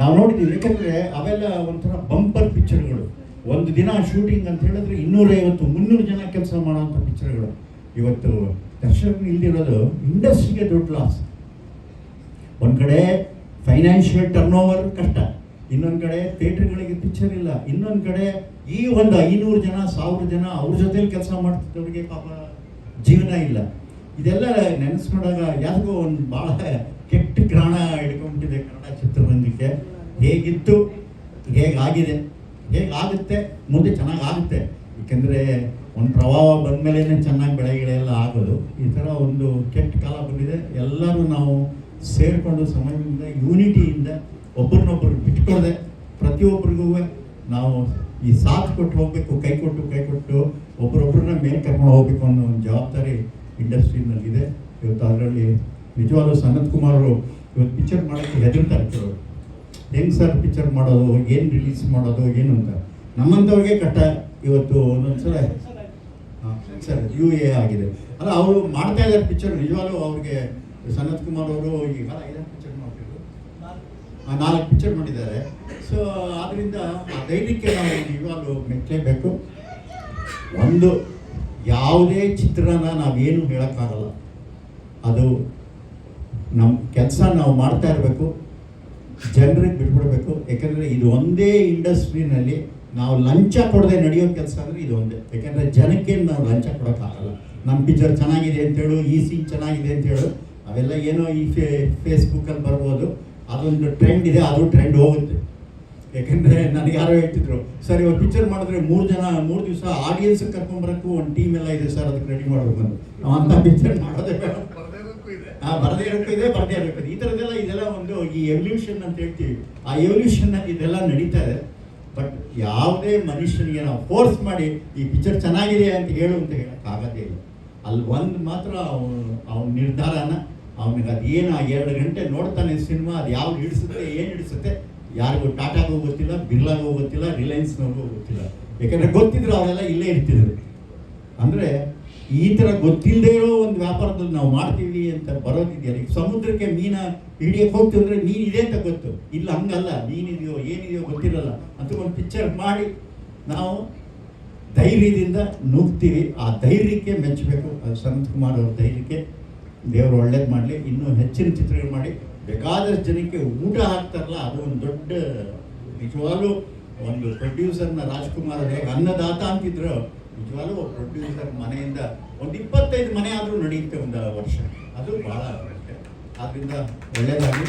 ನಾವು ನೋಡಿದ್ದೀವಿ ಯಾಕಂದರೆ ಅವೆಲ್ಲ ಒಂಥರ ಬಂಪರ್ ಪಿಕ್ಚರ್ಗಳು ಒಂದು ದಿನ ಶೂಟಿಂಗ್ ಅಂತ ಹೇಳಿದ್ರೆ ಇನ್ನೂರೈವತ್ತು, ಮುನ್ನೂರು ಜನ ಕೆಲಸ ಮಾಡುವಂಥ ಪಿಕ್ಚರ್ಗಳು ಇವತ್ತು ದರ್ಶನ ಇಲ್ದಿರೋದು ಇಂಡಸ್ಟ್ರಿಗೆ ದೊಡ್ಡ ಲಾಸ್ ಒಂದು ಕಡೆ ಫೈನಾನ್ಷಿಯಲ್ ಟರ್ನ್ ಓವರ್ ಕಷ್ಟ. ಇನ್ನೊಂದು ಕಡೆ ಥಿಯೇಟರ್ಗಳಿಗೆ ಪಿಕ್ಚರ್ ಇಲ್ಲ. ಇನ್ನೊಂದು ಕಡೆ ಈ ಒಂದು ಐನೂರು ಜನ, ಸಾವಿರ ಜನ ಅವ್ರ ಜೊತೆಲಿ ಕೆಲಸ ಮಾಡ್ತಿದ್ದವ್ರಿಗೆ ಪಾಪ ಜೀವನ ಇಲ್ಲ. ಇದೆಲ್ಲ ನೆನೆಸ್ಕೊಂಡಾಗ ಯಾರಿಗೂ ಒಂದು ಭಾಳ ಹೇಗಿತ್ತು, ಹೇಗಾಗಿದೆ, ಹೇಗಾಗುತ್ತೆ, ಮುಂದೆ ಚೆನ್ನಾಗಿ ಆಗುತ್ತೆ ಏಕೆಂದರೆ ಒಂದು ಪ್ರವಾಹ ಬಂದಮೇಲೆ ಚೆನ್ನಾಗಿ ಬೆಳೆಗಳೆಲ್ಲ ಆಗೋದು. ಈ ಥರ ಒಂದು ಕೆಟ್ಟ ಕಾಲ ಬಂದಿದೆ. ಎಲ್ಲರೂ ನಾವು ಸೇರಿಕೊಂಡು ಸಮಯದಿಂದ ಯೂನಿಟಿಯಿಂದ ಒಬ್ಬರನ್ನೊಬ್ಬರು ಬಿಟ್ಕೊಳ್ದೆ ಪ್ರತಿಯೊಬ್ಬರಿಗೂ ನಾವು ಈ ಸಾಥ್ ಕೊಟ್ಟು ಹೋಗಬೇಕು, ಕೈ ಕೊಟ್ಟು ಕೈ ಕೊಟ್ಟು ಒಬ್ಬರೊಬ್ಬರನ್ನ ಮೇಲೆ ಕರ್ಕೊಂಡು ಹೋಗಬೇಕು ಅನ್ನೋ ಒಂದು ಜವಾಬ್ದಾರಿ ಇಂಡಸ್ಟ್ರಿನಲ್ಲಿದೆ. ಇವತ್ತು ಅದರಲ್ಲಿ ನಿಜವಾದ ಸನತ್ ಕುಮಾರ್ ಇವತ್ತು ಪಿಕ್ಚರ್ ಮಾಡೋಕ್ಕೆ ಹೆದರ್ತಾ ಕೆಲವರು. ಹೆಂಗೆ ಸರ್ ಪಿಕ್ಚರ್ ಮಾಡೋದು, ಏನು ರಿಲೀಸ್ ಮಾಡೋದು, ಏನು ಅಂತ. ನಮ್ಮಂಥವ್ರಿಗೆ ಕಟ್ಟ ಇವತ್ತು ಒಂದೊಂದು ಸಲ ಸರ್ ಯು ಎ ಆಗಿದೆ. ಅಲ್ಲ, ಅವರು ಮಾಡ್ತಾ ಇದ್ದಾರೆ ಪಿಕ್ಚರ್ ನಿಜವಾಗ್ಲೂ ಅವ್ರಿಗೆ ಸನತ್ ಕುಮಾರ್ ಅವರು ಈಗ ಐದಾರು ಪಿಕ್ಚರ್ ಮಾಡ್ತಿದ್ರು. ನಾಲ್ಕು ಪಿಕ್ಚರ್ ಮಾಡಿದ್ದಾರೆ. ಸೊ ಆದ್ದರಿಂದ ಆ ಧೈರ್ಯಕ್ಕೆ ನಾವು ನಿಜವಾಗ್ಲೂ ಮೆಚ್ಚಲೇಬೇಕು. ಒಂದು, ಯಾವುದೇ ಚಿತ್ರನ ನಾವೇನು ಹೇಳೋಕ್ಕಾಗಲ್ಲ. ಅದು ನಮ್ಮ ಕೆಲಸ ನಾವು ಮಾಡ್ತಾ ಇರಬೇಕು. ಜನರಿಗೆ ಬಿಟ್ಬಿಡ್ಬೇಕು. ಯಾಕಂದರೆ ಇದು ಒಂದೇ ಇಂಡಸ್ಟ್ರಿನಲ್ಲಿ ನಾವು ಲಂಚ ಕೊಡದೆ ನಡೆಯೋ ಕೆಲಸ ಅಂದರೆ ಇದು ಒಂದೇ. ಯಾಕಂದರೆ ಜನಕ್ಕೆ ನಾವು ಲಂಚ ಕೊಡೋಕ್ಕಾಗಲ್ಲ. ನಮ್ಮ ಪಿಕ್ಚರ್ ಚೆನ್ನಾಗಿದೆ ಅಂತೇಳು ಈ ಸೀನ್ ಚೆನ್ನಾಗಿದೆ ಅಂತೇಳು ಅವೆಲ್ಲ ಏನೋ ಈ ಫೇ ಫೇಸ್ಬುಕ್ಕಲ್ಲಿ ಬರ್ಬೋದು. ಅದೊಂದು ಟ್ರೆಂಡ್ ಇದೆ ಅದು ಟ್ರೆಂಡ್ ಹೋಗುತ್ತೆ. ಯಾಕಂದರೆ ನನಗೆ ಯಾರೋ ಹೇಳ್ತಿದ್ರು ಸರ್ ಇವಾಗ ಪಿಕ್ಚರ್ ಮಾಡಿದ್ರೆ ಮೂರು ಜನ ಮೂರು ದಿವಸ ಆಡಿಯನ್ಸ್ ಕರ್ಕೊಂಬರಕ್ಕೂ ಒಂದು ಟೀಮ್ ಎಲ್ಲ ಇದೆ ಸರ್ ಅದಕ್ಕೆ ರೆಡಿ ಮಾಡಬೇಕು ಅಂತ ನಾವು ಅಂತ ಪಿಕ್ಚರ್ ಮಾಡೋದೇ ಬೇಡ. ಬರದೇ ಇರೋಕ್ಕೂ ಇದೆ. ಬರದೇ ಇರೋಕ್ಕೂ ಇದೆ ಈ ಥರದ್ದೆಲ್ಲ ಈ ಎವಲ್ಯೂಷನ್ ಅಂತ ಹೇಳ್ತೀವಿ. ಆ ಎವಲ್ಯೂಷನ್ ಇದೆಲ್ಲ ನಡೀತಾ ಇದೆ. ಬಟ್ ಯಾವುದೇ ಮನುಷ್ಯನಿಗೆ ನಾವು ಫೋರ್ಸ್ ಮಾಡಿ, ಈ ಪಿಕ್ಚರ್ ಚೆನ್ನಾಗಿದೆ ಅಂತ ಹೇಳು ಅಂತ ಹೇಳೋಕ್ಕಾಗೋದೇ ಇಲ್ಲ. ಅಲ್ಲಿ ಒಂದು ಮಾತ್ರ ಅವನು, ಅವನ ನಿರ್ಧಾರನ, ಅವನಿಗೆ ಅದು ಏನು ಆ ಎರಡು ಗಂಟೆ ನೋಡ್ತಾನೆ ಸಿನಿಮಾ, ಅದು ಯಾವ್ದು ಹಿಡಿಸುತ್ತೆ, ಏನು ಹಿಡಿಸುತ್ತೆ, ಯಾರಿಗೂ ಟಾಟಾಗೂ ಗೊತ್ತಿಲ್ಲ, ಬಿರ್ಲಾಗೂ ಗೊತ್ತಿಲ್ಲ, ರಿಲಯನ್ಸ್ನವ್ರಿಗೂ ಗೊತ್ತಿಲ್ಲ. ಯಾಕಂದರೆ ಗೊತ್ತಿದ್ರು ಅವರೆಲ್ಲ ಇಲ್ಲೇ ಇರ್ತಿದ್ರು. ಅಂದರೆ ಈ ಥರ ಗೊತ್ತಿಲ್ಲದೆ ಇರೋ ಒಂದು ವ್ಯಾಪಾರದಲ್ಲಿ ನಾವು ಮಾಡ್ತೀವಿ ಅಂತ ಬರೋದಿದೆಯಲ್ಲ ಸಮುದ್ರಕ್ಕೆ ಮೀನ ಹಿಡಿಯಕ್ಕೆ ಹೋಗ್ತೀವಿ ಅಂದರೆ ಮೀನು ಇದೆ ಅಂತ ಗೊತ್ತು. ಇಲ್ಲ, ಹಂಗಲ್ಲ, ಮೀನಿದೆಯೋ ಏನಿದೆಯೋ ಗೊತ್ತಿರಲ್ಲ ಅಂತ ಒಂದು ಪಿಕ್ಚರ್ ಮಾಡಿ ನಾವು ಧೈರ್ಯದಿಂದ ನುಗ್ತೀವಿ ಆ ಧೈರ್ಯಕ್ಕೆ ಮೆಚ್ಚಬೇಕು. ಸಂತ್ ಕುಮಾರ್ ಅವ್ರ ಧೈರ್ಯಕ್ಕೆ ದೇವರು ಒಳ್ಳೇದು ಮಾಡಲಿ, ಇನ್ನೂ ಹೆಚ್ಚಿನ ಚಿತ್ರಗಳು ಮಾಡಿ. ಬೇಕಾದಷ್ಟು ಜನಕ್ಕೆ ಊಟ ಹಾಕ್ತಾರಲ್ಲ, ಅದು ಒಂದು ದೊಡ್ಡ ನಿಜವಾಗ್ಲೂ ಒಂದು ಪ್ರೊಡ್ಯೂಸರ್ನ ರಾಜ್ಕುಮಾರ್ ಹೇಗೆ ಅನ್ನದಾತ ಅಂತಿದ್ರು. ನಿಜವಾಗ್ಲೂ ಒಬ್ಬ ಪ್ರೊಡ್ಯೂಸರ್ ಮನೆಯಿಂದ ಒಂದು ಇಪ್ಪತ್ತೈದು ಮನೆ ಆದರೂ ನಡೆಯುತ್ತೆ ಒಂದು ವರ್ಷ. ಅದು ಭಾಳ ಆದ್ರಿಂದ ಒಳ್ಳೆಯದಾಗಿ